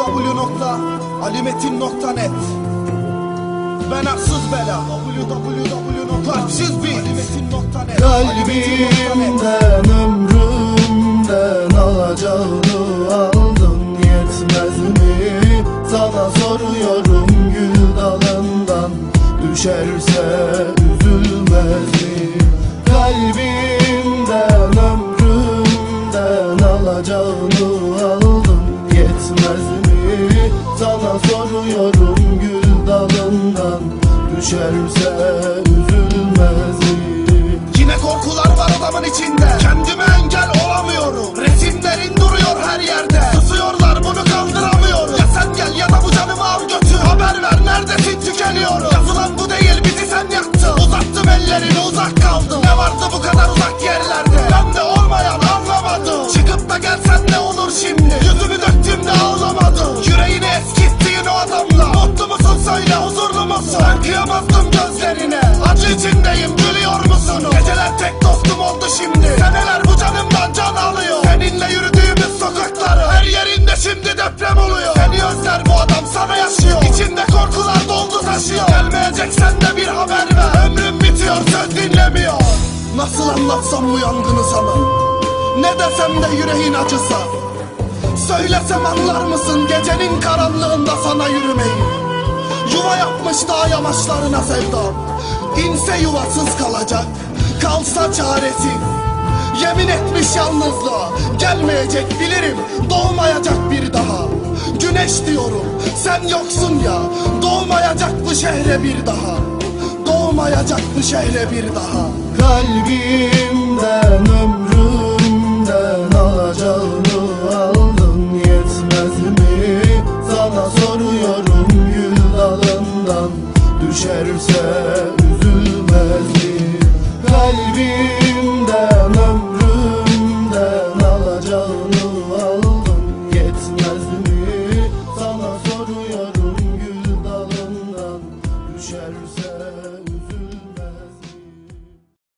www.alimetin.net Ben arsız bela www.kalpsizbit.net Kalbimden ömrümden alacağını aldın yetmez mi? Sana soruyorum gül dalından düşerse üzülmez mi? Kalbimden Sana soruyorum gül dalından. Düşerse üzülmez mi? Yine korkular var adamın içinde. Kendime engel olamıyorum. Resimlerin duruyor her yerde. Susuyorlar bunu kaldıramıyorum. Ya sen gel ya da bu canımı al götür. Haber ver neredesin tükeniyorum. Yazılan bu değil bizi sen yaktın. Uzattım ellerini uzak kaldım. Ne vardı bu kadar uzak yerlerde? Ben de olmayan anlamadım. Çıkıp da gelsen ne olur şimdi doldu taşıyor Gelmeyeceksen de bir haber ver. Ömrüm bitiyor söz dinlemiyor. Nasıl anlatsam bu yangını sana? Ne desem de yüreğin acısa? Söylesem anlar mısın gecenin karanlığında sana yürümeyi? Yuva yapmış dağ yamaçlarına sevdam İnse yuvasız kalacak Kalsa çaresiz Yemin etmiş yalnızlığa Gelmeyecek bilirim Doğmayacak bir daha. Güneş diyorum sen yoksun ya Doğmayacak bu şehre bir daha Doğmayacak bu şehre bir daha Kalbimden ömrümden alacağını aldın yetmez mi? Sana soruyorum gül dalından Düşerse üzülmez mi? Kalbim